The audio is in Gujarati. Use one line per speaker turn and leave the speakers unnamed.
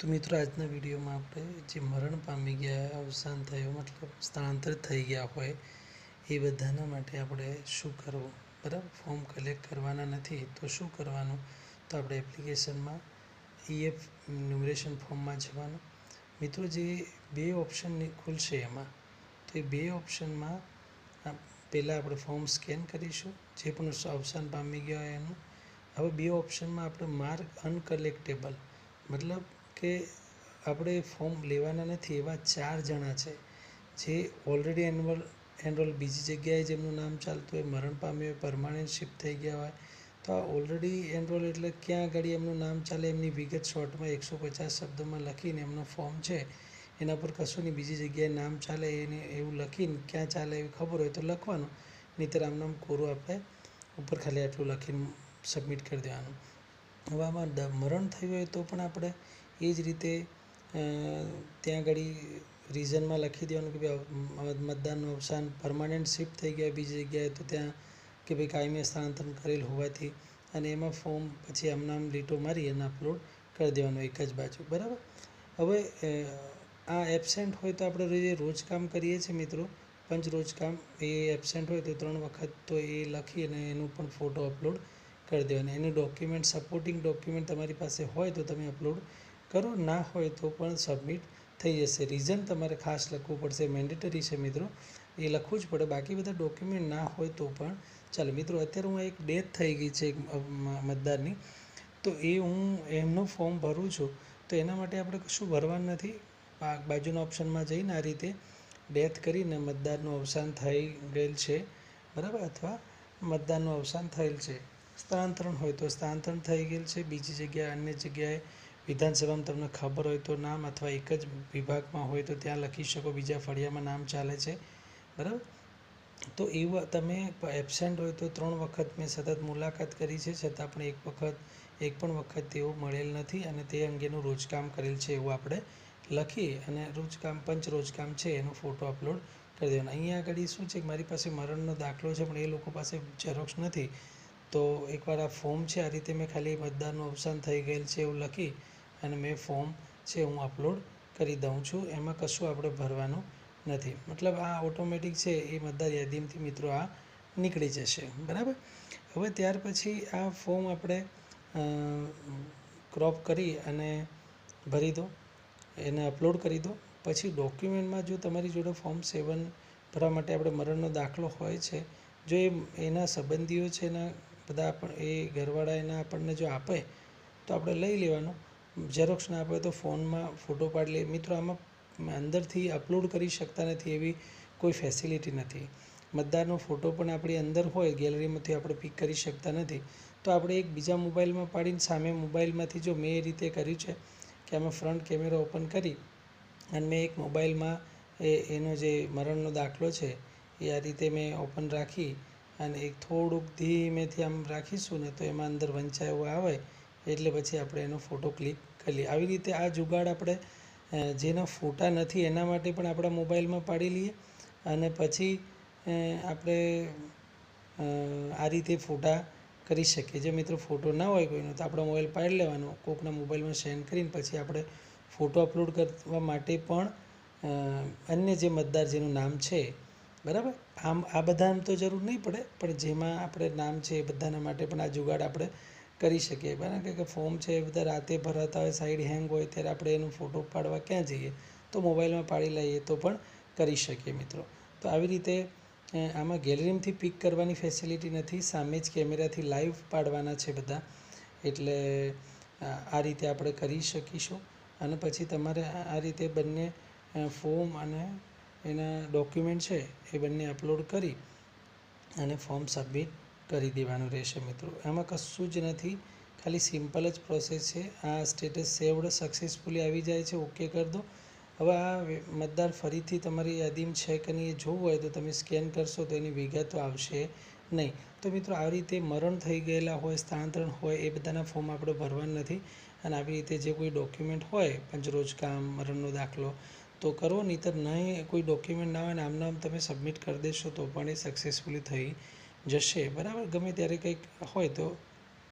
તો મિત્રો, આજના વિડીયોમાં આપણે જે મરણ પામી ગયા, અવસાન થયું, મતલબ સ્થળાંતરિત થઈ ગયા હોય, એ બધાના માટે આપણે શું કરવું? બરાબર? ફોર્મ કલેક્ટ કરવાના નથી, તો શું કરવાનું? તો આપણે એપ્લિકેશનમાં ઈએફ ન્યુમરેશન ફોર્મમાં જવાનું. મિત્રો, જે બે ઓપ્શન ખુલશે એમાં, તો એ બે ઓપ્શનમાં પહેલાં આપણે ફોર્મ સ્કેન કરીશું, જે પણ અવસાન પામી ગયા હોય એનું. હવે બે ઓપ્શનમાં આપણે માર્ક અનકલેક્ટેબલ મતલબ કે આપણે ફોર્મ લેવાના નથી એવા ચાર જણા છે. જે ઓલરેડી એનરોલ એનરોલ બીજી જગ્યાએ જેમનું નામ ચાલતું હોય, મરણ પામ્યું હોય પરમાનન્ટ શિફ્ટ થઈ ગયા હોય, તો આ ઓલરેડી એનરોલ એટલે ક્યાં આગળ એમનું નામ ચાલે, એમની વિગત શોર્ટમાં એકસો પચાસ શબ્દોમાં લખીને એમનો ફોર્મ છે, એના પર કશું નહીં બીજી જગ્યાએ નામ ચાલે એને એવું લખીને ક્યાં ચાલે એવી ખબર હોય તો લખવાનું, નહીંતર આમ નામ કોરું આપણે ઉપર ખાલી આટલું લખીને સબમિટ કરી દેવાનું. હવે આમાં મરણ થયું હોય તો પણ આપણે એ જ રીતે ત્યાં આગળ રિઝનમાં લખી દેવાનું કે ભાઈ મતદાનનું અવસાન પરમાનન્ટ શિફ્ટ થઈ ગયા બીજી જગ્યાએ, તો ત્યાં કે ભાઈ કાયમી સ્થળાંતર કરેલ હોવાથી, અને એમાં ફોર્મ પછી આમ લીટો મારી અને અપલોડ કરી દેવાનું એક જ બાજુ, બરાબર? હવે આ એબસેન્ટ હોય તો આપણે જે રોજ કામ કરીએ છીએ મિત્રો, પંચ રોજ કામ, એ એબસેન્ટ હોય તો ત્રણ વખત તો એ લખી અને એનું પણ ફોટો અપલોડ કરી દેવાનું. એનું ડોક્યુમેન્ટ સપોર્ટિંગ ડોક્યુમેન્ટ તમારી પાસે હોય તો તમે અપલોડ કરો, ના હોય તો પણ સબમિટ થઈ જશે. રીઝન તમારે ખાસ લખવું પડશે. મેન્ડેટરી છે મિત્રો. એ લખવું જ પડે. બાકી બધા ડોક્યુમેન્ટ ના હોય તો પણ ચાલો. મિત્રો, અત્યારે હું એક ડેથ થઈ ગઈ છે એક મતદારની. તો એ હું એમનું ફોર્મ ભરું છું. તો એના માટે આપણે કશું ભરવાનું નથી. બાજુના ઓપ્શનમાં જઈને આ રીતે ડેથ કરીને મતદારનું અવસાન થઈ ગયેલ છે. બરાબર? અથવા મતદારનું અવસાન થયેલ છે. સ્થળાંતરણ હોય તો સ્થળાંતરણ થઈ ગયેલ છે. બીજી જગ્યાએ અન્ય જગ્યાએ વિધાનસભામાં તમને ખબર હોય તો નામ અથવા એક જ વિભાગમાં હોય તો ત્યાં લખી શકો, બીજા ફળિયામાં નામ ચાલે છે. બરાબર? તો એવું તમે એબસેન્ટ હોય તો ત્રણ વખત મેં સતત મુલાકાત કરી છે, છતાં પણ એક વખત, એક પણ વખત તેઓ મળેલ નથી અને તે અંગેનું રોજકામ કરેલ છે એવું આપણે લખી અને રોજકામ પંચ રોજકામ છે એનો ફોટો અપલોડ કરી દેવાનો. અહીંયા આગળ શું છે મારી પાસે મરણનો દાખલો છે, પણ એ લોકો પાસે ઝેરોક્ષ નથી. તો એકવાર આ ફોર્મ છે, આ રીતે મેં ખાલી મતદારનું અવસાન થઈ ગયેલ છે એવું લખી અને મેં ફોર્મ છે હું અપલોડ કરી દઉં છું. એમાં કશું આપણે ભરવાનું નથી. મતલબ આ ઓટોમેટિક છે એ મતદાર યાદીમાંથી મિત્રો આ નીકળી જશે. બરાબર? હવે ત્યાર પછી આ ફોર્મ આપણે ક્રોપ કરી અને ભરી દો. એને અપલોડ કરી દો. પછી ડોક્યુમેન્ટમાં જો તમારી જોડે ફોર્મ સેવન ભરવા માટે આપણે મરણનો દાખલો હોય છે, જો એ એના સંબંધીઓ છે એના બધા એ ઘરવાળા એના આપણને જો આપે, તો આપણે લઈ લેવાનું. ઝેરોક્ષ ના આપે તો ફોનમાં ફોટો પાડી લે. મિત્રો, આમાં અંદરથી અપલોડ કરી શકતા નથી એવી કોઈ ફેસિલિટી નથી. મતદારનો ફોટો પણ આપણી અંદર હોય ગેલેરીમાંથી આપણે પિક કરી શકતા નથી. તો આપણે એક બીજા મોબાઈલમાં પાડીને સામે મોબાઈલમાંથી જો મેં એ રીતે કર્યું છે કે આમાં ફ્રન્ટ કેમેરો ઓપન કરી અને મેં એક મોબાઈલમાં એ, એનો જે મરણનો દાખલો છે એ આ રીતે મેં ઓપન રાખી અને એક થોડુંક ધીમેથી આમ રાખીશું ને તો એમાં અંદર વંચાયું આવે એટલે પછી આપણે એનો ફોટો ક્લિક કરી લઈએ. આવી રીતે આ જુગાડ આપણે જેના ફોટા નથી, એના માટે પણ આપણા મોબાઈલમાં પાડી લઈએ. અને પછી આપણે આ રીતે ફોટા કરી શકીએ. જે મિત્રો ફોટો ના હોય કોઈનો, તો આપણો મોબાઈલ પાડી લેવાનો. કોકના મોબાઈલમાં સેન્ડ કરીને પછી આપણે ફોટો અપલોડ કરવા માટે પણ અન્ય જે મતદાર જેનું નામ છે, બરાબર? આમ, આ બધામાં તો જરૂર નહીં પડે, પણ જેમાં આપણે નામ છે એ બધાના માટે પણ આ જુગાડ આપણે કરી શકીએ. બરાબર? કે ફોર્મ છે, એ બધા રાતે ભરાતા હોય સાઈડ હેંગ હોય, ત્યારે આપણે એનો ફોટો પાડવા ક્યાં જઈએ? તો મોબાઈલમાં પાડી લઈએ તો પણ કરી શકીએ મિત્રો. તો આવી રીતે આમાં ગેલેરીમાંથી પિક કરવાની ફેસિલિટી નથી. સામે જ કેમેરાથી લાઈવ પાડવાના છે બધા. એટલે આ રીતે આપણે કરી શકીશું. અને પછી તમારે આ રીતે બંને ફોર્મ અને એના ડોક્યુમેન્ટ છે, એ બંને અપલોડ કરી અને ફોર્મ સબમિટ કરી દેવાનું રહેશે મિત્રો. એમાં કશું જ નથી. ખાલી સિમ્પલ જ પ્રોસેસ છે. આ સ્ટેટસ સેવડ સક્સેસફુલી આવી જાય છે. ઓકે કરી દો. હવે આ મતદાર ફરીથી તમારી યાદીમાં છે કે નહીં એ જોવું હોય તો તમે સ્કેન કરશો તો એની વિગતો આવશે નહીં. તો મિત્રો આવી રીતે મરણ થઈ ગયેલા હોય સ્થળાંતરણ હોય, એ બધાના ફોર્મ આપણે ભરવાના નથી. અને આવી રીતે જે કોઈ ડોક્યુમેન્ટ હોય, પંચરોજ કામ, મરણનો દાખલો, તો કરો. નહીંતર નહીં, કોઈ ડોક્યુમેન્ટ ના હોય ને આમ તમે સબમિટ કરી દેશો તો પણ એ સક્સેસફુલી થઈ જશે. બરાબર? ગમે ત્યારે કંઈક હોય તો